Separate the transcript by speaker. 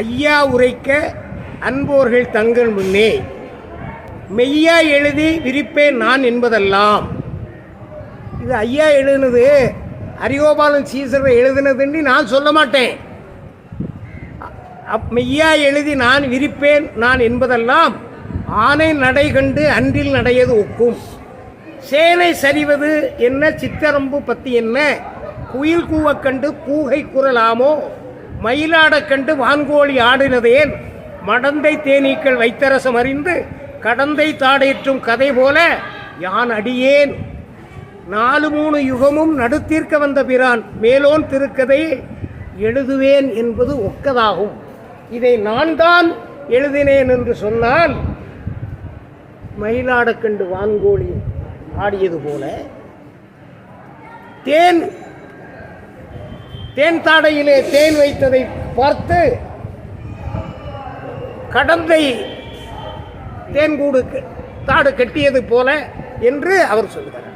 Speaker 1: ஐயா உரைக்க அன்போர்கள் தங்கள் முன்னே. மெய்யா எழுதி விரிப்பேன் நான் என்பதெல்லாம். இது ஐயா எழுதுனது அரியோபாலன் சீசர் எழுதுனதுன்னு நான் சொல்ல மாட்டேன். அப் மெய்யா எழுதி நான் விரிப்பேன் நான் என்பதெல்லாம் ஆனை நடை கண்டு அன்றில் நடையது ஒக்கும். சேனை சரிவது என்ன சித்தரம்பு பற்றி என்ன குயில் கூவக் கண்டு கூகை குரலாமோ மயிலாடக் கண்டு வான்கோழி ஆடினதேன் மடந்தை தேனீக்கள் வைத்தரசம் அறிந்து கடந்தை தாடேற்றும் கதை போல யான் அடியேன். நாலு மூணு யுகமும் நடுத்தீர்க்க வந்த பிரான் மேலோன் திருக்கதை எழுதுவேன் என்பது ஒக்கதாகும். இதை நான் தான் எழுதினேன் என்று சொன்னால் மயிலாடக் கண்டு வான்கோழி ஆடியது போல தேன் தேன் தாடையிலே தேன் வைத்ததை பார்த்து கடந்தை தேன்கூடு தாடு கட்டியது போல என்று அவர் சொல்கிறார்.